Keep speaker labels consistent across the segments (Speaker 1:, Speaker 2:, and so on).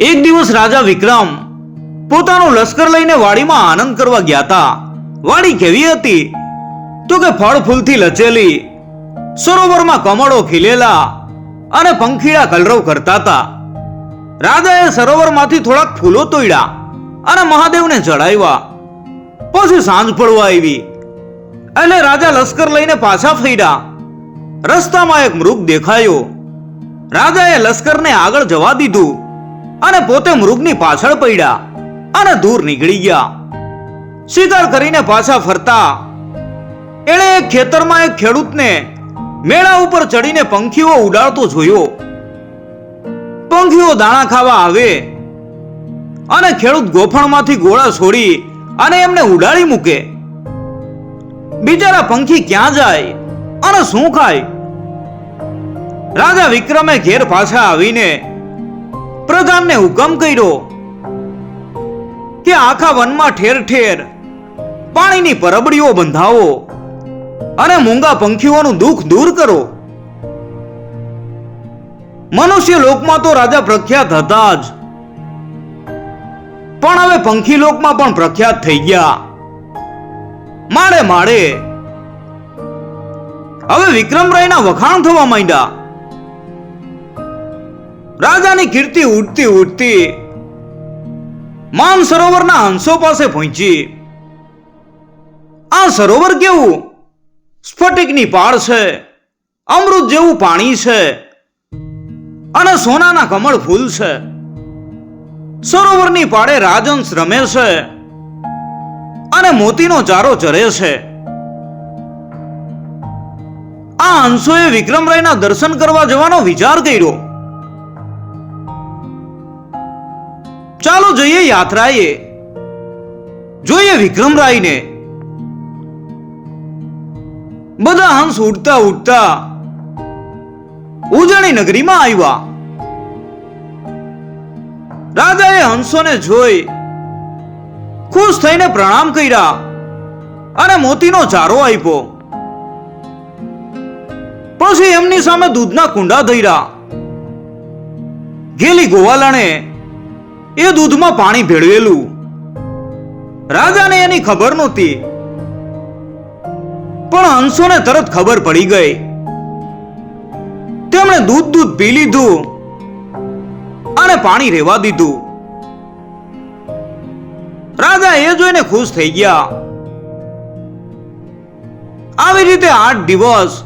Speaker 1: એક દિવસ રાજા વિક્રમ પોતાનું લશ્કર લઈને વાડીમાં આનંદ કરવા ગયા હતા. વાડી કેવી હતી? તો કે ફળ ફૂલથી લચેલી, સરોવરમાં કમળો ખીલેલા અને પંખીડા કલરવ કરતા હતા. રાજાએ સરોવરમાંથી થોડાક ફૂલો તોડ્યા અને મહાદેવને ચડાવ્યા પછી સાંજ પડવા આવી એટલે રાજા લશ્કર લઈને પાછા ફર્યા. રસ્તામાં એક મૃગ દેખાયો. રાજાએ લશ્કરને આગળ જવા દીધું. અને પોતે મૃગની પાછળ પડ્યા અને દૂર નીકળી ગયા. શિકાર કરીને પાછા ફરતા એણે એક ખેતરમાં એક ખેડૂતને મેળા ઉપર ચડીને પંખીઓ ઉડાડતો જોયો. પંખીઓ દાણા ખાવા આવે અને ખેડૂત ગોફણમાંથી ગોળા છોડી અને એમને ઉડાડી મૂકે. બિચારા પંખી ક્યાં જાય અને શું ખાય? રાજા વિક્રમે ઘેર પાછા આવીને પ્રધાનને હુકમ કર્યો કે આખા વનમાં ઠેર ઠેર પાણીની પરબડીઓ બંધાવો અને મૂંગા પંખીઓનું દુઃખ દૂર કરો. મનુષ્ય લોકમાં તો રાજા પ્રખ્યાત હતા જ. પણ હવે પંખી લોકમાં પણ પ્રખ્યાત થઈ ગયા. માળે માળે. હવે વિક્રમરાયના વખાણ થવા માંડ્યા. રાજાની કીર્તિ ઉડતી ઉડતી માન સરોવરના હંસો પાસે પહોંચી. આ સરોવર કેવું? સ્ફટિકની પાળ છે, અમૃત જેવું પાણી છે અને સોનાના કમળ ફૂલ છે. સરોવરની પાળે રાજહંસ રમે છે અને મોતીનો ચારો ચરે છે. આ હંસોએ વિક્રમરાયના દર્શન કરવા જવાનો વિચાર કર્યો. ચાલો જઈએ યાત્રાએ. જોઈએ વિક્રમરાયને. બધા હંસ ઉડતા ઉડતા ઉજણી નગરીમાં આવ્યા. રાજાએ હંસોને જોઈ ખુશ થઈને પ્રણામ કર્યા અને મોતીનો ચારો આપ્યો. પછી એમની સામે દૂધના કુંડા ધર્યા. ગેલી ગોવાલણે એ દૂધમાં પાણી ભેળવેલું. રાજાને એની ખબર નહોતી. પણ હંસોને તરત ખબર પડી ગઈ. તેમણે દૂધ દૂધ પી લીધું અને પાણી રેવા દીધું. રાજા એ જોઈને ખુશ થઈ ગયા. આવી રીતે આઠ દિવસ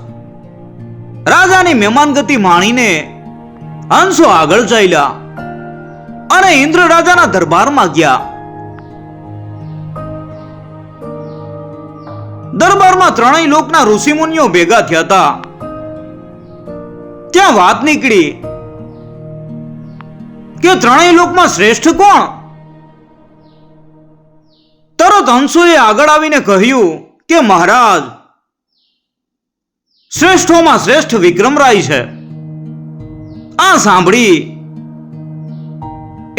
Speaker 1: રાજાની મહેમાનગતિ માણીને હંસો આગળ ચાલ્યા. અને ઇન્દ્ર રાજાના દરબારમાં ગયા. દરબારમાં ત્રણેય લોકના ઋષિમુનિઓ ભેગા થયા હતા. ત્યાં વાત નીકળી કે ત્રણેય લોકમાં શ્રેષ્ઠ કોણ? તરત હંસુએ આગળ આવીને કહ્યું કે મહારાજ, શ્રેષ્ઠોમાં શ્રેષ્ઠ વિક્રમરાય છે. આ સાંભળી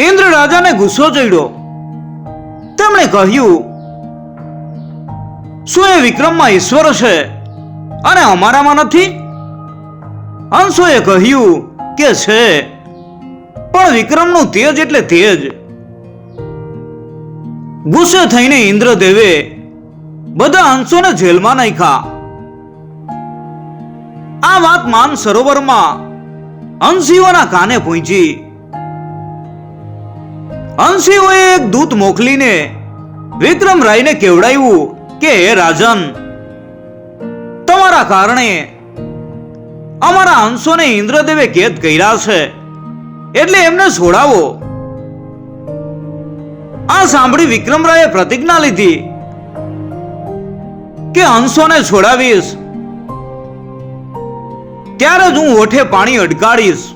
Speaker 1: ઇન્દ્ર રાજાને ગુસ્સો ચડ્યો. તેમણે કહ્યું, શું એ વિક્રમમાં ઈશ્વર છે અને અમારામાં નથી? હંસોએ કહ્યું કે છે, પણ વિક્રમનું તેજ એટલે તેજ. ગુસ્સે થઈને ઇન્દ્રદેવે બધા હંસોને જેલમાં નાખ્યા. આ વાત માન સરોવરમાં હંસીઓના કાને પહોંચી હંસીઓએ એક દૂત મોકલીને વિક્રમ રાયને કેવડાવ્યું કે, હે રાજન, તમારા કારણે અમારા હંસોને ઇન્દ્રદેવે કેદ કર્યા છે, એટલે એમને છોડાવો. આ સાંભળી વિક્રમરાયે પ્રતિજ્ઞા લીધી કે હંસોને છોડાવીશ. ત્યારે જ હું ઓઠે પાણી અડકાડીશ.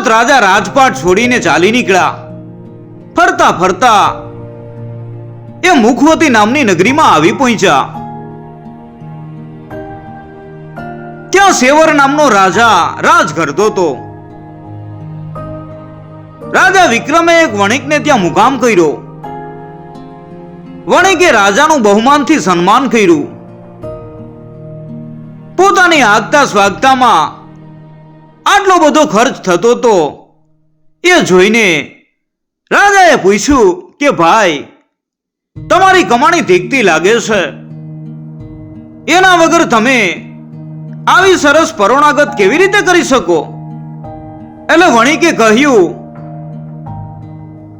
Speaker 1: તરત રાજા રાજપાટ છોડીને ચાલી નીકળ્યા. ફરતા ફરતા એ મુખવતી નામની નગરીમાં આવી પહોંચ્યા. ત્યાં સેવર નામનો રાજા રાજ કરતો હતો રાજા વિક્રમે એક વણિકને ત્યાં મુકામ કર્યો. વણિકે રાજાનું બહુમાનથી સન્માન કર્યું. પોતાની આગતા સ્વાગતામાં આટલો બધો ખર્ચ થતો તો? એ જોઈને રાજાએ પૂછ્યું કે, ભાઈ, તમારી કમાણી ધીકતી લાગે છે. એના વગર તમે આવી સરસ પરોણાગત કેવી રીતે કરી શકો? એટલે વણિકે કહ્યું,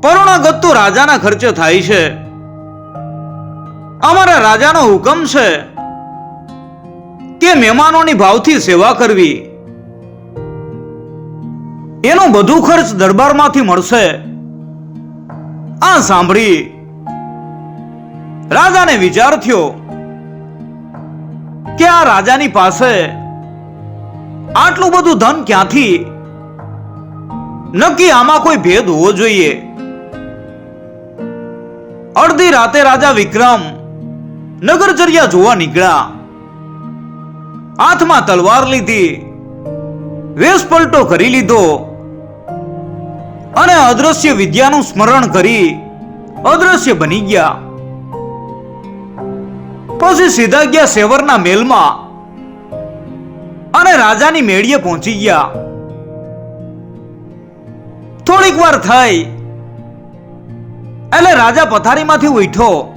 Speaker 1: પરોણાગત તો રાજાના ખર્ચે થાય છે. અમારા રાજાનો હુકમ છે કે મહેમાનોની ભાવથી સેવા કરવી. એનો બધો ખર્ચ દરબારમાંથી મળશે. આ સાંભળી રાજાને વિચાર થયો કે આ રાજાની પાસે આટલું બધું ધન ક્યાંથી? નક્કી આમાં કોઈ ભેદ હોવો જોઈએ. અડધી રાતે રાજા વિક્રમ નગરચર્યા જોવા નીકળ્યા. હાથમાં તલવાર લીધી વેશ પલટો કરી લીધો. અને અદ્રશ્ય વિદ્યાનું સ્મરણ કરી અદ્રશ્ય બની ગયા. પછી સીધા ગયા સેવરના મેલમાં અને રાજાની મેળીએ પહોંચી ગયા. થોડીક વાર થઈ એટલે રાજા પથારીમાંથી ઉઠ્યો.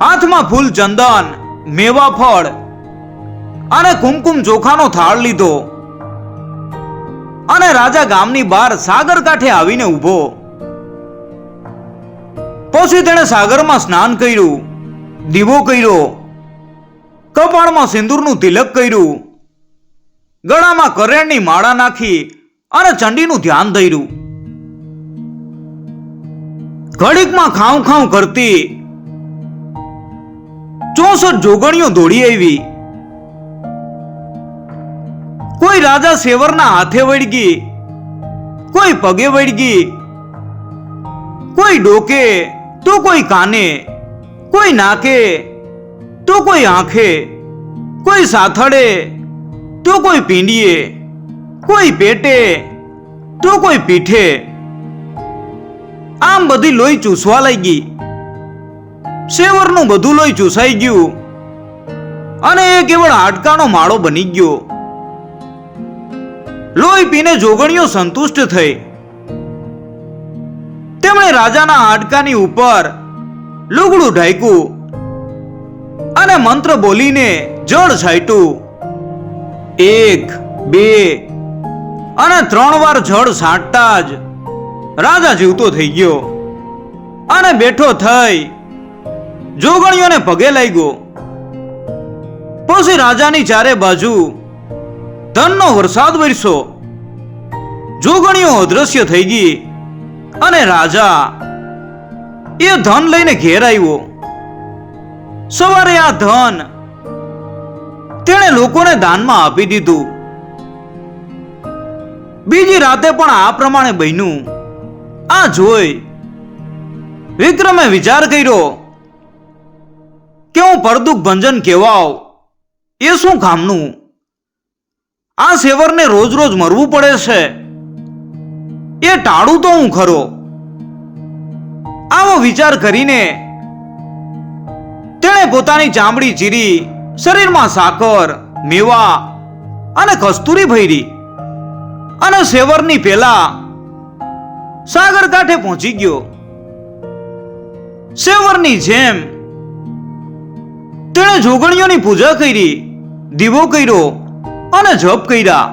Speaker 1: હાથમાં ફૂલ ચંદન, મેવા ફળ અને કુમકુમ ચોખાનો થાળ લીધો. અને રાજા ગામની બહાર સાગર કાંઠે આવીને ઊભો. પછી તેણે સાગરમાં સ્નાન કર્યું, દીવો કર્યો, કપાળમાં સિંદૂરનું તિલક કર્યું, ગળામાં કરેણની માળા નાખી અને ચંડીનું ધ્યાન ધર્યું. ઘડીકમાં ખાઉં ખાઉં કરતી ચોસઠ જોગણીઓ દોડી આવી. કોઈ રાજા સેવરના હાથે વળગી કોઈ પગે વળગી કોઈ ડોકે તો કોઈ કાને, કોઈ નાકે તો કોઈ આંખે, કોઈ સાથળે તો કોઈ પીંડીએ, કોઈ પેટે તો કોઈ પીઠે. આમ બધી લોહી ચૂસવા લાગી સેવરનું બધું લોહી ચૂસાઈ ગયું અને એ કેવળ હાડકાનો માળો બની ગયો. લોહી પીને જોગણીઓ સંતુષ્ટ થઈ. તેમણે રાજાના હાડકાની ઉપર લુગડું ઢાંક્યું અને મંત્ર બોલીને જળ છાંટ્યું. એક, બે અને ત્રણ વાર જળ છાંટતા જ રાજા જીવતો થઈ ગયો અને બેઠો થઈ જોગણીઓને પગે લાગ્યો. પછી રાજાની ચારે બાજુ ધનનો વરસાદ વરસ્યો. જોગણીઓ અદ્રશ્ય થઈ ગઈ અને રાજા એ ધન લઈને ઘેર આવ્યો. સવારે આ ધન તેણે લોકોને દાનમાં આપી દીધું. બીજી રાતે પણ આ પ્રમાણે બન્યું. આ જોઈ વિક્રમે વિચાર કર્યો કે હું પરદુખ ભંજન કેવાવ. એ શું કામનું આ સેવરને રોજ રોજ મરવું પડે છે. એ ટાળું તો હું ખરો. આવો વિચાર કરીને તેણે પોતાની ચામડી ચીરી, શરીરમાં સાકર, મેવા અને કસ્તુરી ભરી અને સેવરની પેલા સાગર કાંઠે પહોંચી ગયો. સેવરની જેમ તેણે જોગણીઓની પૂજા કરી, દીવો કર્યો અને જપ કર્યા.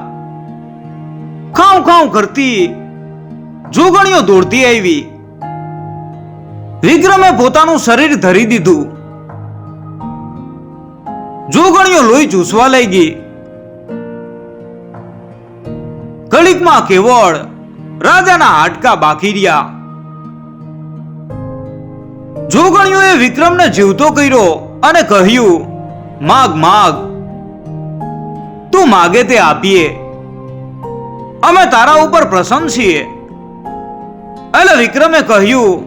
Speaker 1: ખાઉં ખાઉં કરતી જોગણીઓ દોડતી આવી. વિક્રમે પોતાનું શરીર ધરી દીધું. જોગણીઓ લોહી ચૂસવા લાગી. કલિકમાં કેવળ રાજાના હાડકા બાકી રહ્યા. જોગણીઓએ વિક્રમને જીવતો કર્યો અને કહ્યું, માગ માગ તું માગે તે આપીએ. અમે તારા ઉપર પ્રસન્ન છીએ. એટલે વિક્રમે કહ્યું,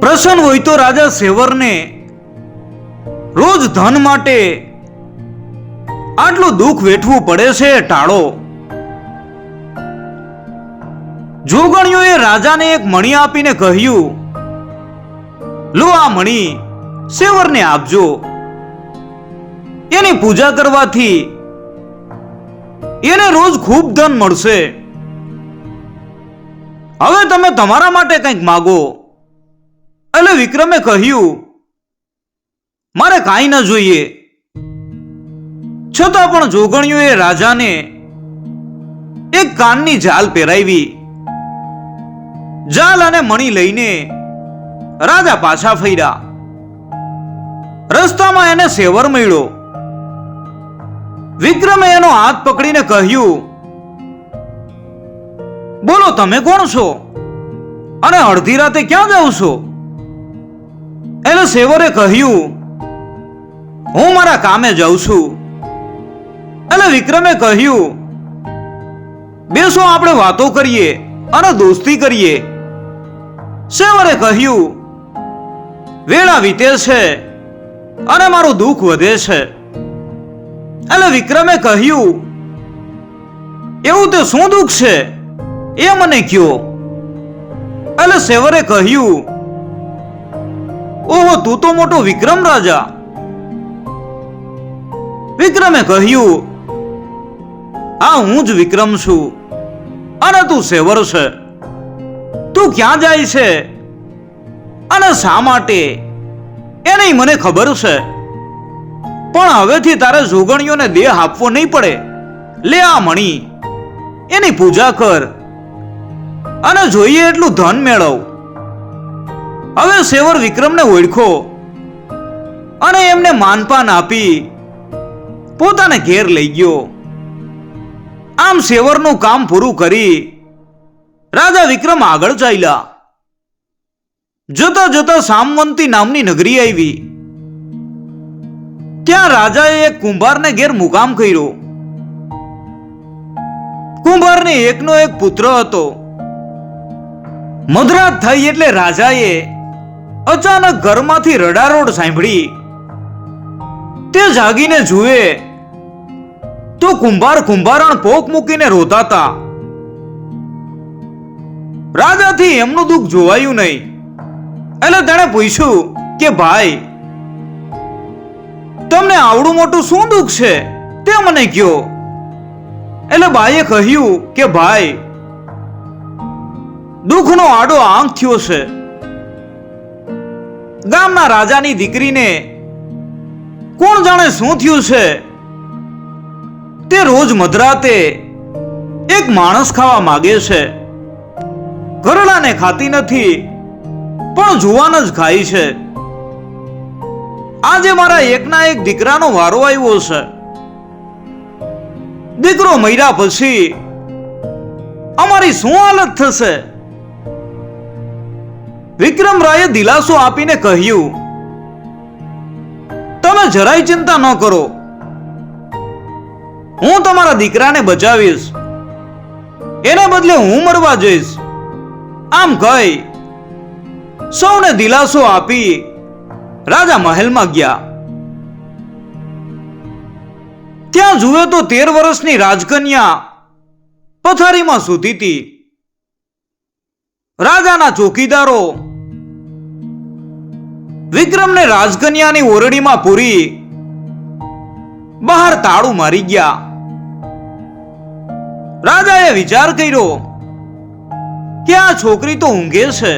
Speaker 1: પ્રસન્ન હોય તો રાજા સેવરને રોજ ધન માટે આટલું દુઃખ વેઠવું પડે છે, ટાળો. જોગણીઓએ રાજાને એક મણી આપીને કહ્યું, લો આ મણી, સેવરને આપજો. એની પૂજા કરવાથી એને રોજ ખૂબ ધન મળશે. હવે તમે તમારા માટે કંઈક માગો. એટલે વિક્રમે કહ્યું, મારે કાંઈ ન જોઈએ. છતાં પણ જોગણીઓએ રાજાને એક કાનની જાલ પહેરાવી. જાલ અને મણી લઈને રાજા પાછા ફર્યા. રસ્તામાં એને સેવર મળ્યો. વિક્રમે એનો હાથ પકડીને કહ્યું, બોલો, તમે કોણ છો? અને અડધી રાતે ક્યાં જાવ છો? એટલે સેવરે કહ્યું, હું મારા કામે જાઉં છું. એટલે વિક્રમે કહ્યું, બેસો, આપણે વાતો કરીએ અને દોસ્તી કરીએ. સેવરે કહ્યું, વેળા વીતે છે અને મારું દુઃખ વધે છે. એટલે વિક્રમે કહ્યું, એવું તે શું દુઃખ છે? એ મને કયો. એટલે સેવરે કહ્યું, ઓહો, તું તો મોટો વિક્રમ રાજા. વિક્રમે કહ્યું આ હું જ વિક્રમ છું, અને તું સેવર છે. તું ક્યાં જાય છે? અને શા માટે? એની મને ખબર છે. પણ હવેથી તારે જોગણીઓને દેહ આપવો નહીં પડે. લે આ મણી, એની પૂજા કર અને જોઈએ એટલું ધન મેળવ. હવે સેવર વિક્રમને ઓળખો અને એમને માનપાન આપી પોતાને ઘેર લઈ ગયો. આમ સેવરનું કામ પૂરું કરી રાજા વિક્રમ આગળ ચાલ્યા. જતા જતા સામવંતી નામની નગરી આવી. ત્યાં રાજાએ એક કુંભારને ઘેર મુકામ કર્યો. કુંભારને એકનો એક પુત્ર હતો. મધરાત થઈ એટલે રાજાએ અચાનક ઘરમાંથી રડારોડ સાંભળી. તે જાગીને જુએ તો કુંભાર કુંભારણ પોક મૂકીને રોતાતા. રાજાથી એમનું દુઃખ જોવાયું નહીં. એટલે તેણે પૂછ્યું કે, ભાઈ તમને આવડું મોટું શું દુઃખ છે? તે મને કયો. એટલે બાઈએ કહ્યું કે, ભાઈ, દુઃખનો આડો આંખ થયો છે. ગામના રાજાની દીકરીને કોણ જાણે શું થયું છે? તે રોજ મધરાતે એક માણસ ખાવા માગે છે. ઘરડાને ખાતી નથી, પણ જુવાન જ ખાય છે. આજે મારા એકના એક દીકરાનો વારો આવ્યો છે. દીકરો મર્યા પછી અમારી શું હાલત થશે? વિક્રમ રાયે દિલાસો આપીને કહ્યું, તમે જરાય ચિંતા ન કરો. હું તમારા દીકરાને બચાવીશ. એને બદલે હું મરવા જઈશ. આમ કહી સૌને દિલાસો આપી રાજા મહેલમાં ગયા. ત્યાં જુએ તો તેર વર્ષની રાજકન્યા પથારીમાં સૂતી હતી. રાજાના ચોકીદારો વિક્રમને રાજકન્યાની ઓરડીમાં પૂરી બહાર તાળું મારી ગયા. રાજાએ વિચાર કર્યો કે આ છોકરી તો ઊંઘે છે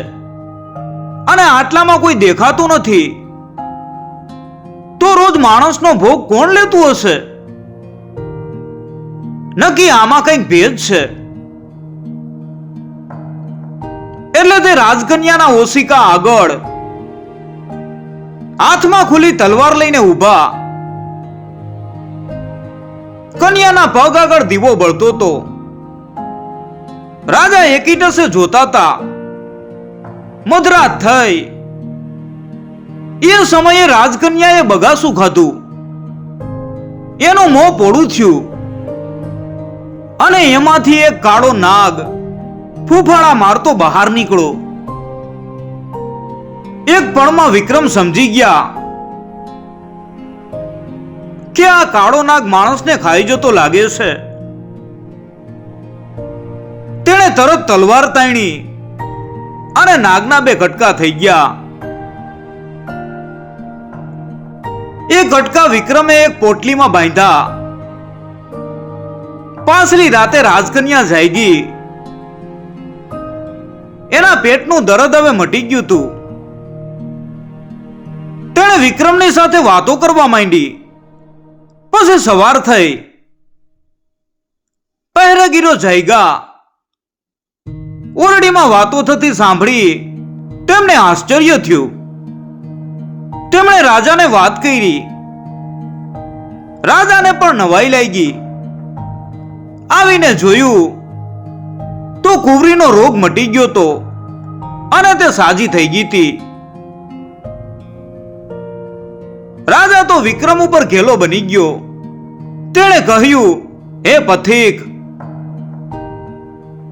Speaker 1: અને આટલામાં કોઈ દેખાતું નથી. તો રોજ માણસનો ભોગ કોણ લેતું હશે? નક્કી આમાં કંઈક ભેદ છે. એટલે તે રાજકન્યાના ઓશિકા આગળ હાથમાં ખુલી તલવાર લઈને ઊભા. કન્યાના પગ આગળ દીવો બળતો તો. રાજા એકીટસે જોતા તા. મધરાત થઈ. એ સમયે રાજકન્યાએ બગાસું ખાધું. એનું મોં પોળું થયું. અને એમાંથી એક કાળો નાગ ફૂફાળા મારતો બહાર નીકળો એક પળમાં વિક્રમ સમજી ગયા કે આ કાળો નાગ માણસને ખાઈ જતો લાગે છે. તેણે તરત તલવાર તાણી અને નાગના બે કટકા થઈ ગયા. એ કટકા વિક્રમે એક પોટલીમાં બાંધ્યા. પાછલી રાતે રાજકન્યા જાગી એના પેટનું દર્દ હવે મટી ગયું હતું તેણે વિક્રમની સાથે વાતો કરવા માંડી. પછી સવાર થઈ. પહેરેગીરો જાયગા ઓરડીમાં વાતો થતી સાંભળી તેમને આશ્ચર્ય થયું. તેમણે રાજાને વાત કરી. રાજાને પણ નવાઈ લાગી. આવીને જોયું, તો કુવરીનો રોગ મટી ગયો તો અને તે સાજી થઈ ગઈ હતી. રાજા તો વિક્રમ ઉપર ઘેલો બની ગયો. તેણે કહ્યું, હે પથિક,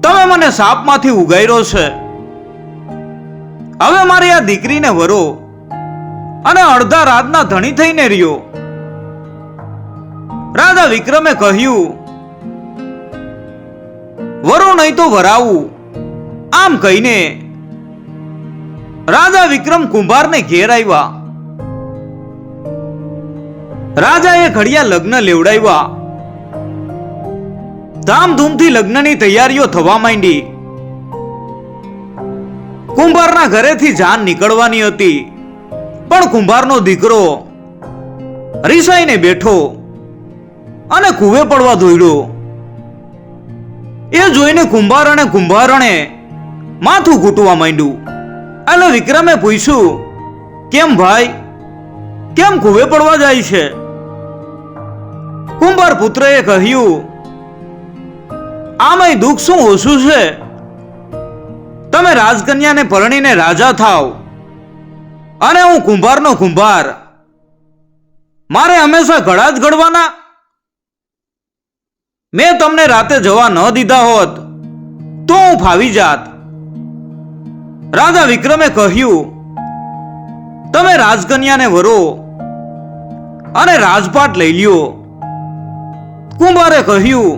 Speaker 1: તમે મને સાપમાંથી ઉગાર્યો છે. હવે મારી આ દીકરીને વરો. અને અડધા રાતના ધણી થઈને રહ્યો. રાજા વિક્રમે કહ્યું વરો નહીં તો વરાવું. આમ કહીને રાજા વિક્રમ કુંભારને ઘેર આવ્યા. રાજાએ ઘડિયા લગ્ન લેવડાવ્યા. ધામધૂમથી લગ્નની તૈયારીઓ થવા માંડી. કુંભારના ઘરેથી જાન નીકળવાની હતી. પણ કુંભારનો દીકરો રીસાઈને બેઠો અને કુવે પડવા દોડ્યો એ જોઈને કુંભાર અને કુંભારણે માથું ઘૂંટવા માંડ્યું. એટલે વિક્રમે પૂછ્યું, કેમ ભાઈ? કેમ કુવે પડવા જાય છે? કુંભાર પુત્રએ કહ્યું, આમાંય દુઃખ શું ઓછું છે? તમે રાજકન્યાને પરણીને રાજા થાવ અને હું કુંભારનો કુંભાર. મારે હંમેશા ઘડા જ ઘડવાના. મેં તમને રાતે જવા ન દીધા હોત, તો હું ફાવી જાત. રાજા વિક્રમે કહ્યું, તમે રાજકન્યાને વરો અને રાજપાટ લઈ લ્યો. કુંભારે કહ્યું,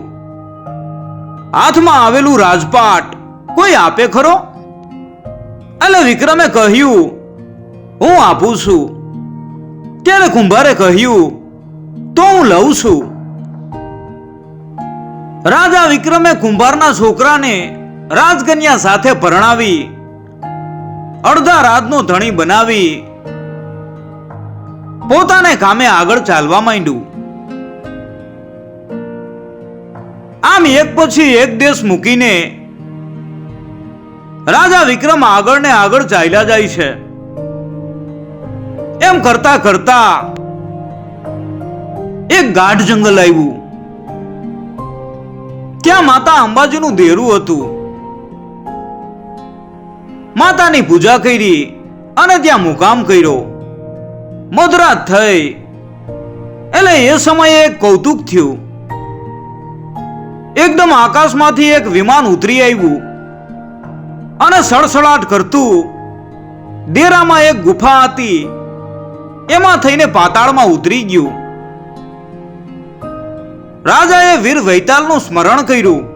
Speaker 1: હાથમાં આવેલું રાજપાટ કોઈ આપે ખરો? એટલે વિક્રમે કહ્યું હું આપું છું. ત્યારે કુંભારે કહ્યું, તો હું લઉં છું. રાજા વિક્રમે કુંભારના છોકરાને રાજકન્યા સાથે પરણાવી, અડધા રાતનો ધણી બનાવી, પોતાને કામે આગળ ચાલવા માંડ્યું. આમ એક પછી એક દેશ મૂકીને રાજા વિક્રમ આગળ ને આગળ ચાલ્યા જાય છે. એમ કરતા કરતા એક ગાઢ જંગલ આવ્યું. ત્યાં માતા અંબાજીનું દેરું હતું. માતાની પૂજા કરી અને ત્યાં મુકામ કર્યો. મધરાત થઈ. એટલે એ સમયે એક કૌતુક થયું. એકદમ આકાશમાંથી એક વિમાન ઉતરી આવ્યું. અને સડસડાટ કરતું. દેરામાં એક ગુફા હતી. એમાં થઈને પાતાળમાં ઉતરી ગયું. રાજાએ વીર વૈતાલનું સ્મરણ કર્યું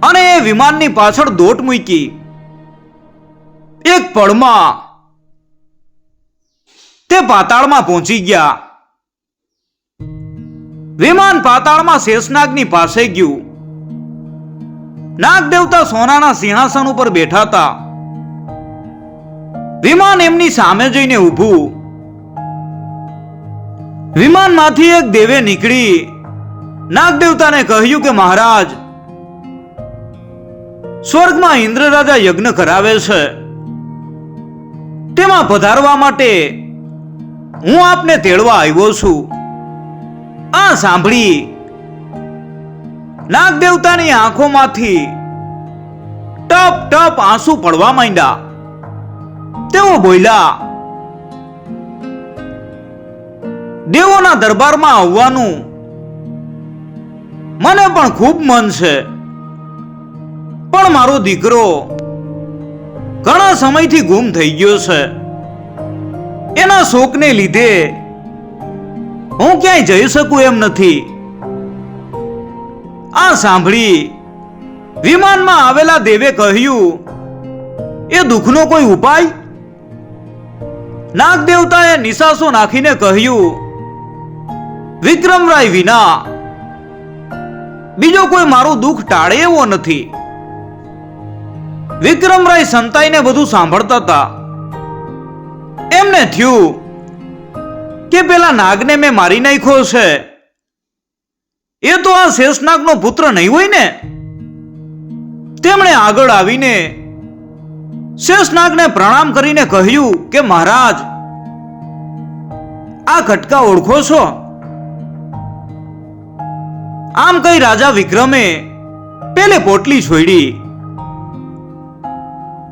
Speaker 1: અને એ વિમાનની પાછળ દોટ મૂકી. એક પળમાં તે પાતાળમાં પહોંચી ગયા. વિમાન પાતાળમાં શેષનાગની પાસે ગયું. નાગ દેવતા સોનાના સિંહાસન ઉપર બેઠા હતા. વિમાન એમની સામે જઈને ઊભું. વિમાનમાંથી એક દેવે નીકળી. નાગદેવતાને કહ્યું કે, મહારાજ, સ્વર્ગમાં ઇન્દ્ર રાજા યજ્ઞ કરાવે છે. તેમાં પધારવા માટે હું આપને તેડવા આવ્યો છું. આ સાંભળી. નાગદેવતાની આંખોમાંથી ટપ ટપ આંસુ પડવા માંડ્યા. તેઓ બોલ્યા દેવોના દરબારમાં આવવાનું મને પણ ખૂબ મન છે. પણ મારો દીકરો ઘણા સમયથી ગુમ થઈ ગયો છે. એના શોકને લીધે હું ક્યાંય જઈ શકું એમ નથી. આ સાંભળી વિમાનમાં આવેલા દેવે કહ્યું, એ દુઃખનો કોઈ ઉપાય? નાગ દેવતાએ નિશાસો નાખીને કહ્યું વિક્રમરાય વિના. બીજો કોઈ મારું દુઃખ ટાળે એવો નથી. વિક્રમરાય સંતાઈને બધું સાંભળતા હતા. એમને થયું કે પેલા નાગને મેં મારી નાખ્યો છે. એ તો આ શેષનાગનો પુત્ર નહીં હોય ને? તેમણે આગળ આવીને શેષનાગને પ્રણામ કરીને કહ્યું કે મહારાજ, આ ઘટકા ઓળખો છો? આમ કઈ રાજા વિક્રમે પેલે પોટલી છોડી.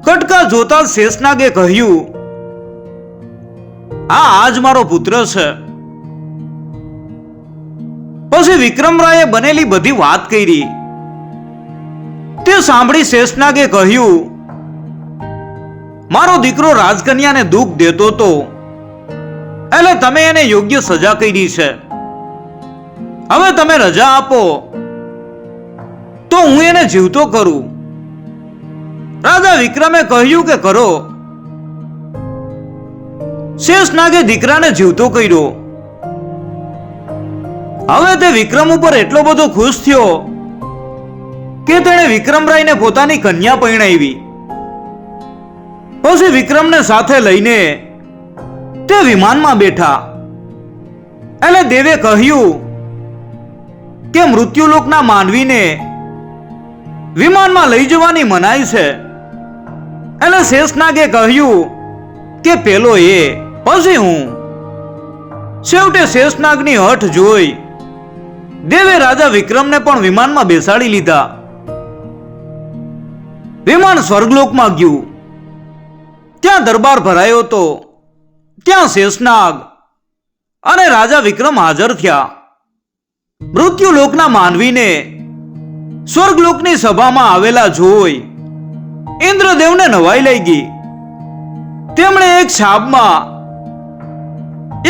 Speaker 1: કટકા જોતા શેષનાગે કહ્યું, આ આજ મારો પુત્ર છે. પછી વિક્રમરાયે બનેલી બધી વાત કરી. તે સાંભળી શેષનાગે કહ્યું, મારો દીકરો રાજકન્યાને દુઃખ દેતો તો. એટલે તમે એને યોગ્ય સજા કરી છે. હવે તમે રજા આપો, તો હું એને જીવતો કરું. રાજા વિક્રમે કહ્યું કે કરો. શેષનાગે દીકરાને જીવતો કર્યો. હવે તે વિક્રમ ઉપર એટલો બધો ખુશ થયો કે તેણે વિક્રમરાયને પોતાની કન્યા પરણાવી. પછી વિક્રમને સાથે લઈને તે વિમાનમાં બેઠા. એટલે દેવે કહ્યું કે મૃત્યુલોકના માનવીને વિમાનમાં લઈ જવાની મનાઈ છે. એટલે શેષનાગે કહ્યું કે પેલો એ, પછી હું? છેવટે શેષનાગની હઠ જોઈ દેવે રાજા વિક્રમને પણ વિમાનમાં બેસાડી લીધા. વિમાન સ્વર્ગલોકમાં ગયું. ત્યાં દરબાર ભરાયો હતો. ત્યાં શેષનાગ અને રાજા વિક્રમ હાજર થયા. મૃત્યુલોકના માનવીને સ્વર્ગલોકની સભામાં આવેલા જોઈ ઇન્દ્રદેવને નવાઈ લઈ ગઈ. તેમણે એક છાપમાં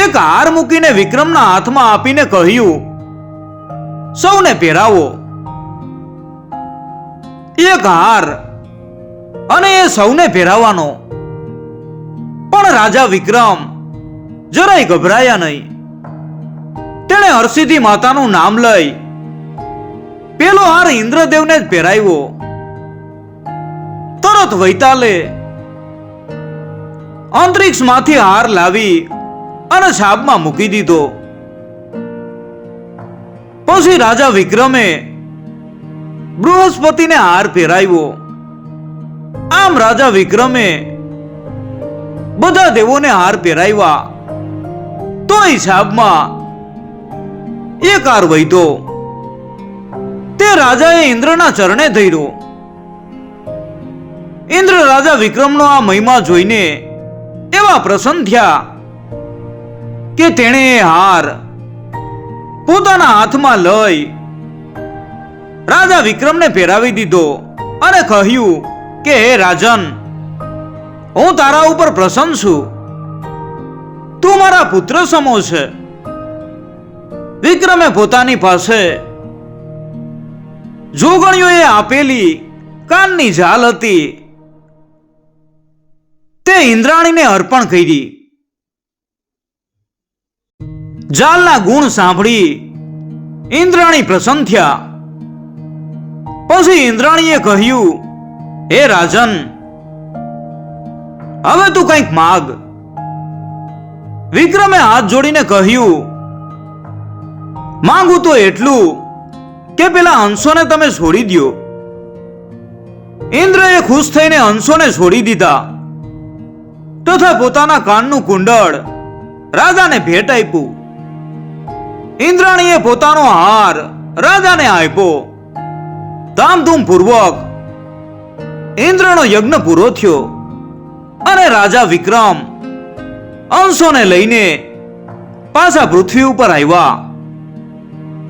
Speaker 1: એક હાર મૂકીને વિક્રમના હાથમાં આપીને કહ્યું, સૌને પહેરાવો. એક હાર, અને એ સૌને પહેરાવાનો. પણ રાજા વિક્રમ જરાય ગભરાયા નહીં. તેણે હરસિદ્ધિ માતાનું નામ લઈ પેલો હાર ઇન્દ્રદેવને જ પહેરાવ્યો. તરત વૈતાલે અંતરિક્ષમાંથી હાર લાવી અને છાપમાં મૂકી દીધો. પછી રાજા વિક્રમે બૃહસ્પતિને હાર પહેરાવ્યો. આમ રાજા વિક્રમે બધા દેવોને હાર પહેરાવ્યા. તો હિસાબમાં એક હાર વહીતો તે રાજાએ ઇન્દ્રના ચરણે ધર્યો. ઇન્દ્ર રાજા વિક્રમનો આ મહિમા જોઈને એવા પ્રસન્ન થયા કે તેણે એ હાર પોતાના હાથમાં લઈ રાજા વિક્રમને પહેરાવી દીધો અને કહ્યું કે, હે રાજન, હું તારા ઉપર પ્રસન્ન છું. તું મારા પુત્ર સમો છે. વિક્રમે પોતાની પાસે જોગણીઓએ આપેલી કાનની ઝાલ હતી. તે ઇન્દ્રાણીને અર્પણ કરી. ઝાલના ગુણ સાંભળી ઇન્દ્રાણી પ્રસન્ન થયા. પછી ઇન્દ્રાણીએ કહ્યું, હે રાજન, હવે તું કંઈક માગ. વિક્રમે હાથ જોડીને કહ્યું માંગુ તો એટલું કે પેલા હંસોને તમે છોડી દ્યો. ઇન્દ્રએ ખુશ થઈને હંસોને છોડી દીધા. તથા પોતાના કાનનું કુંડળ રાજાને ભેટ આપ્યું. ઇન્દ્રાણીએ પોતાનો હાર રાજાને આપ્યો. ધામધૂમ પૂર્વક ઇન્દ્રનો યજ્ઞ પૂરો થયો અને રાજા વિક્રમ અંશોને લઈને પાછા પૃથ્વી ઉપર આવ્યા.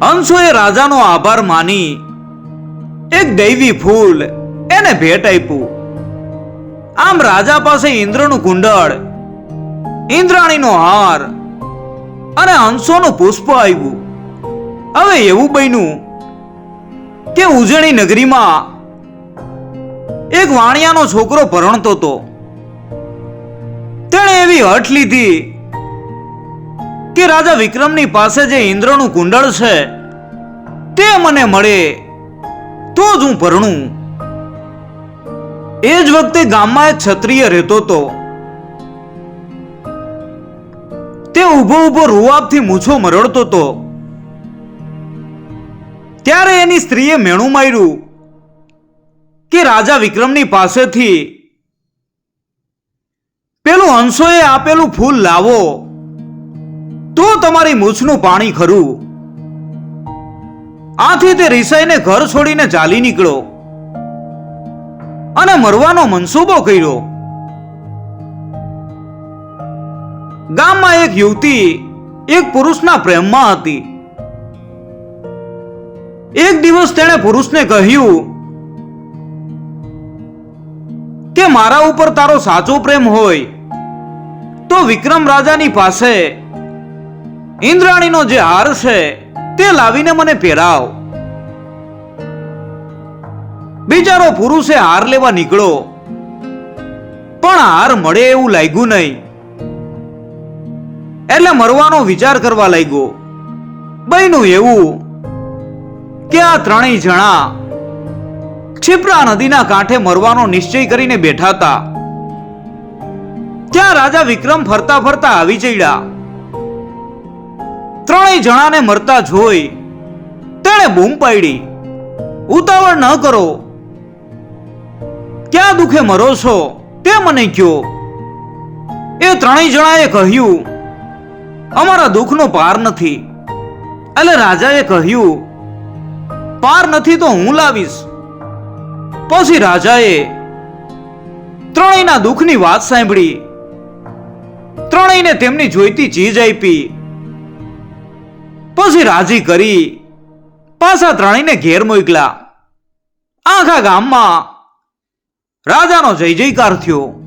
Speaker 1: અંશોએ રાજાનો આભાર માની એક દૈવી ફૂલ એને ભેટ આપ્યું. આમ રાજા પાસે ઇન્દ્રનું કુંડળ, ઇન્દ્રાણીનો હાર અને અંશોનું પુષ્પ આવ્યું. હવે એવું બન્યું કે ઉજણી નગરીમાં એક વાણિયાનો છોકરો પરણતો હતો. તેણે એવી હઠ લીધી કે રાજા વિક્રમની પાસે જે ઇન્દ્રનું કુંડળ છે, તે મને મળે, તો જ હું પરણું. એ જ વખતે ગામમાં એક ક્ષત્રિય રહેતો હતો. તે ઊભો ઊભો રૂઆબથી મૂછો મરડતો હતો. ત્યારે એની સ્ત્રીએ મેણું માર્યું કે રાજા વિક્રમની પાસેથી પેલું હંસોએ આપેલું ફૂલ લાવો. તો તમારી મૂછનું પાણી ખરું. આથી તે રિસાઈને ઘર છોડીને ચાલી નીકળ્યો અને મરવાનો મનસૂબો કર્યો. ગામમાં એક યુવતી એક પુરુષના પ્રેમમાં હતી. એક દિવસ તેણે પુરુષને કહ્યું કે મારા ઉપર તારો સાચો પ્રેમ હોય તો વિક્રમ રાજાની પાસે ઇન્દ્રાણીનો જે હાર છે તે લાવીને મને પહેરાવ. બિચારો પુરુષે હાર લેવા નીકળો, પણ હાર મળે એવું લાગ્યું નહીં. એટલે મરવાનો વિચાર કરવા લાગ્યો. બહેનું એવું કે આ ત્રણેય જણા ક્ષિપ્રા નદીના કાંઠે મરવાનો નિશ્ચય કરીને બેઠા હતા. ત્યાં રાજા વિક્રમ ફરતા ફરતા આવી ચડ્યા. ત્રણેય જણાને મરતા જોઈ તેણે બૂમ પાડી. ઉતાવળ ન કરો. ક્યાં દુખે મરો છો? તે મને કયો એ ત્રણેય જણાએ કહ્યું, અમારા દુઃખનો પાર નથી. એટલે રાજાએ કહ્યું, પાર નથી તો હું લાવીશ. પછી રાજાએ ત્રણેયના દુઃખની વાત સાંભળી. ત્રણેયને તેમની જોઈતી ચીજ આપી. પછી રાજી કરી પાછા ત્રણેયને ઘેર મોકલા આખા ગામમાં રાજાનો જય જયકાર થયો.